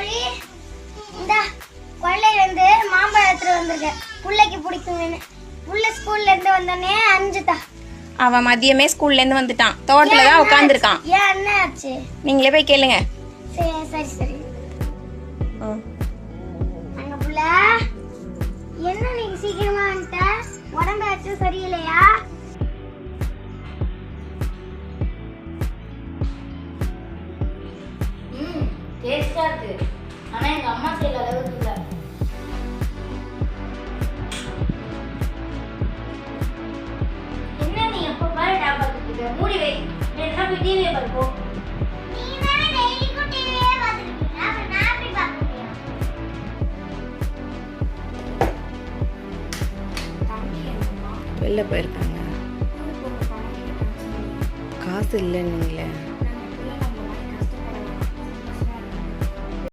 சரி இந்த கொள்ளையில இருந்து மாம்பழம் எடுத்துட்டு வந்திருக்கேன். புள்ளைக்கு பிடிக்கும்னு புள்ள ஸ்கூல்ல இருந்து வந்தோடனே அஞ்சுதா. அவன் மதியமே ஸ்கூல்ல இருந்து வந்துட்டான். தோட்டத்துல தான் உட்காந்துருக்கான் ஏன் என்ன ஆச்சு நீங்களே போய் கேளுங்க. சரி சரி. சரி அங்க புள்ள என்ன நீங்க சீக்கிரமா வந்துட்ட? உடம்பு ஆச்சும் சரியில்லையா? டேஸ்டா இருக்கு. ஆனா எங்க அம்மா செய்யற அளவுக்கு இல்ல. என்ன நீ எப்ப பாரு நான் பார்த்துட்டு மூடி வை. என்ன போய் டிவியை பார்ப்போ நீ தானே டெய்லிக்கும் டிவியே பார்த்துருக்கீங்க அப்புறம் நான் எப்படி பார்க்க முடியும் வெளில போயிருக்காங்க. காசு இல்லைன்னுங்களே நான்